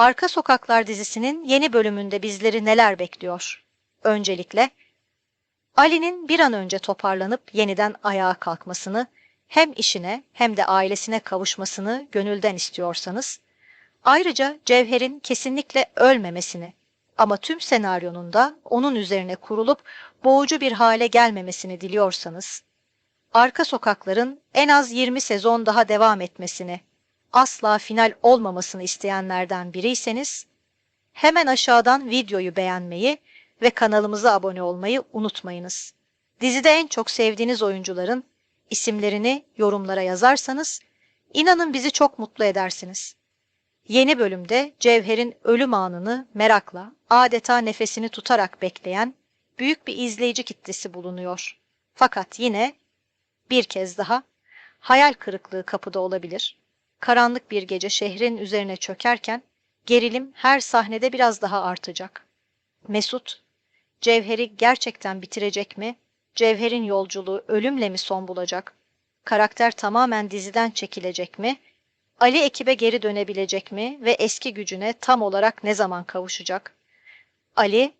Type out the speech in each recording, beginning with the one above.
Arka Sokaklar dizisinin yeni bölümünde bizleri neler bekliyor? Öncelikle Ali'nin bir an önce toparlanıp yeniden ayağa kalkmasını, hem işine hem de ailesine kavuşmasını gönülden istiyorsanız, ayrıca Cevher'in kesinlikle ölmemesini ama tüm senaryonun da onun üzerine kurulup boğucu bir hale gelmemesini diliyorsanız, Arka Sokakların en az 20 sezon daha devam etmesini, asla final olmamasını isteyenlerden biriyseniz, hemen aşağıdan videoyu beğenmeyi ve kanalımıza abone olmayı unutmayınız. Dizide en çok sevdiğiniz oyuncuların isimlerini yorumlara yazarsanız, inanın bizi çok mutlu edersiniz. Yeni bölümde Cevher'in ölüm anını merakla, adeta nefesini tutarak bekleyen büyük bir izleyici kitlesi bulunuyor. Fakat yine bir kez daha hayal kırıklığı kapıda olabilir. Karanlık bir gece şehrin üzerine çökerken gerilim her sahnede biraz daha artacak. Mesut, Cevher'i gerçekten bitirecek mi? Cevher'in yolculuğu ölümle mi son bulacak? Karakter tamamen diziden çekilecek mi? Ali ekibe geri dönebilecek mi ve eski gücüne tam olarak ne zaman kavuşacak? Ali,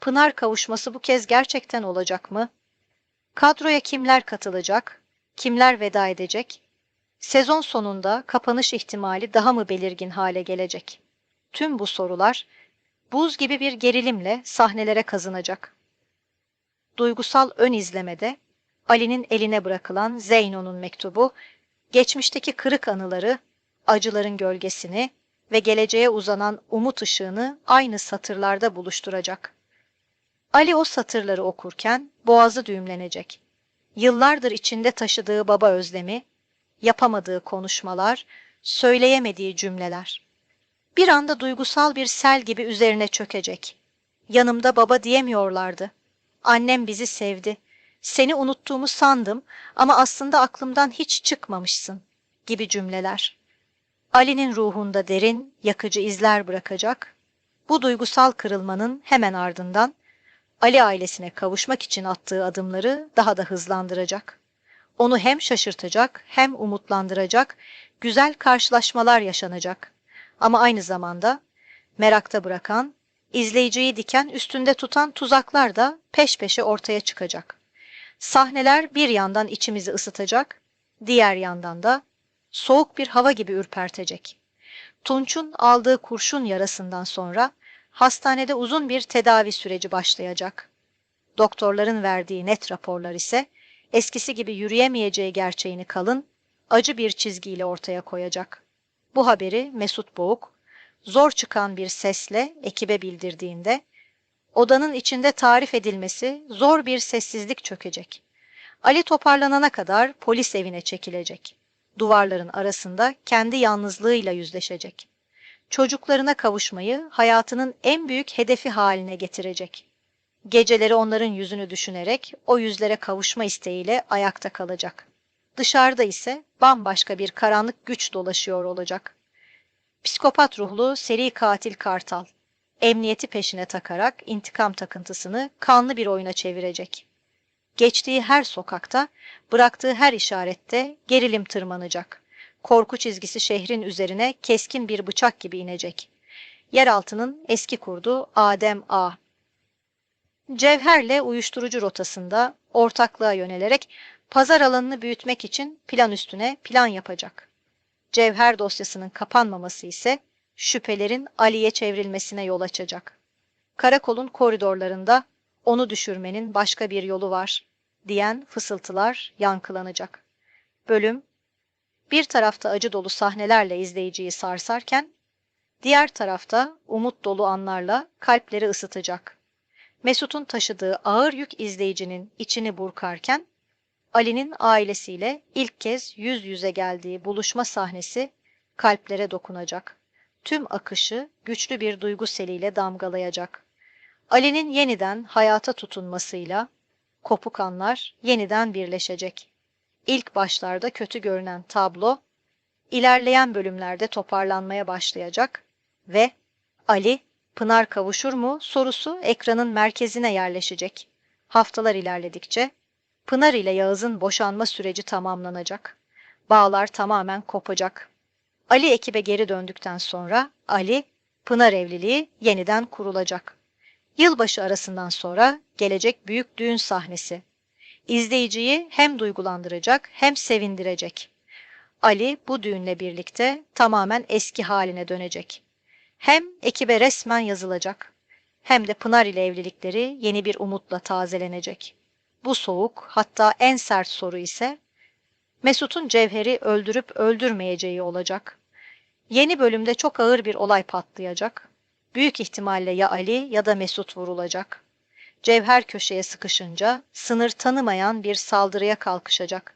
Pınar kavuşması bu kez gerçekten olacak mı? Kadroya kimler katılacak? Kimler veda edecek? Sezon sonunda kapanış ihtimali daha mı belirgin hale gelecek? Tüm bu sorular buz gibi bir gerilimle sahnelere kazınacak. Duygusal ön izlemede Ali'nin eline bırakılan Zeyno'nun mektubu, geçmişteki kırık anıları, acıların gölgesini ve geleceğe uzanan umut ışığını aynı satırlarda buluşturacak. Ali o satırları okurken boğazı düğümlenecek. Yıllardır içinde taşıdığı baba özlemi, yapamadığı konuşmalar, söyleyemediği cümleler. Bir anda duygusal bir sel gibi üzerine çökecek. Yanımda baba diyemiyorlardı. Annem bizi sevdi. Seni unuttuğumu sandım ama aslında aklımdan hiç çıkmamışsın gibi cümleler. Ali'nin ruhunda derin, yakıcı izler bırakacak. Bu duygusal kırılmanın hemen ardından Ali ailesine kavuşmak için attığı adımları daha da hızlandıracak. Onu hem şaşırtacak hem umutlandıracak güzel karşılaşmalar yaşanacak. Ama aynı zamanda merakta bırakan, izleyiciyi diken üstünde tutan tuzaklar da peş peşe ortaya çıkacak. Sahneler bir yandan içimizi ısıtacak, diğer yandan da soğuk bir hava gibi ürpertecek. Tunç'un aldığı kurşun yarasından sonra hastanede uzun bir tedavi süreci başlayacak. Doktorların verdiği net raporlar ise eskisi gibi yürüyemeyeceği gerçeğini kalın, acı bir çizgiyle ortaya koyacak. Bu haberi Mesut Boğuk, zor çıkan bir sesle ekibe bildirdiğinde, odanın içinde tarif edilmesi zor bir sessizlik çökecek. Ali toparlanana kadar polis evine çekilecek. Duvarların arasında kendi yalnızlığıyla yüzleşecek. Çocuklarına kavuşmayı hayatının en büyük hedefi haline getirecek. Geceleri onların yüzünü düşünerek o yüzlere kavuşma isteğiyle ayakta kalacak. Dışarıda ise bambaşka bir karanlık güç dolaşıyor olacak. Psikopat ruhlu seri katil Kartal, emniyeti peşine takarak intikam takıntısını kanlı bir oyuna çevirecek. Geçtiği her sokakta, bıraktığı her işarette gerilim tırmanacak. Korku çizgisi şehrin üzerine keskin bir bıçak gibi inecek. Yeraltının eski kurdu Adem A. Cevher'le uyuşturucu rotasında ortaklığa yönelerek pazar alanını büyütmek için plan üstüne plan yapacak. Cevher dosyasının kapanmaması ise şüphelerin Ali'ye çevrilmesine yol açacak. Karakolun koridorlarında onu düşürmenin başka bir yolu var diyen fısıltılar yankılanacak. Bölüm bir tarafta acı dolu sahnelerle izleyiciyi sarsarken diğer tarafta umut dolu anlarla kalpleri ısıtacak. Mesut'un taşıdığı ağır yük izleyicinin içini burkarken Ali'nin ailesiyle ilk kez yüz yüze geldiği buluşma sahnesi kalplere dokunacak. Tüm akışı güçlü bir duygu seliyle damgalayacak. Ali'nin yeniden hayata tutunmasıyla kopuk anlar yeniden birleşecek. İlk başlarda kötü görünen tablo ilerleyen bölümlerde toparlanmaya başlayacak ve Ali Pınar kavuşur mu sorusu ekranın merkezine yerleşecek. Haftalar ilerledikçe Pınar ile Yağız'ın boşanma süreci tamamlanacak. Bağlar tamamen kopacak. Ali ekibe geri döndükten sonra Ali, Pınar evliliği yeniden kurulacak. Yılbaşı arasından sonra gelecek büyük düğün sahnesi. İzleyiciyi hem duygulandıracak hem sevindirecek. Ali bu düğünle birlikte tamamen eski haline dönecek. Hem ekibe resmen yazılacak hem de Pınar ile evlilikleri yeni bir umutla tazelenecek. Bu soğuk hatta en sert soru ise Mesut'un Cevher'i öldürüp öldürmeyeceği olacak. Yeni bölümde çok ağır bir olay patlayacak. Büyük ihtimalle ya Ali ya da Mesut vurulacak. Cevher köşeye sıkışınca sınır tanımayan bir saldırıya kalkışacak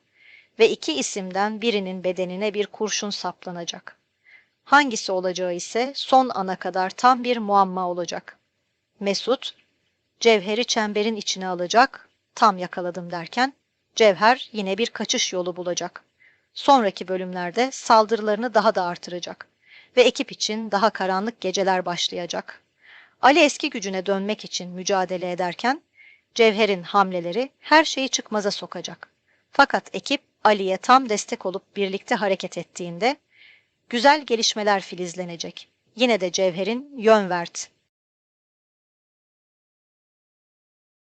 ve iki isimden birinin bedenine bir kurşun saplanacak. Hangisi olacağı ise son ana kadar tam bir muamma olacak. Mesut, Cevher'i çemberin içine alacak, tam yakaladım derken, Cevher yine bir kaçış yolu bulacak. Sonraki bölümlerde saldırılarını daha da artıracak ve ekip için daha karanlık geceler başlayacak. Ali eski gücüne dönmek için mücadele ederken, Cevher'in hamleleri her şeyi çıkmaza sokacak. Fakat ekip Ali'ye tam destek olup birlikte hareket ettiğinde güzel gelişmeler filizlenecek. Yine de Cevher'in yön vert,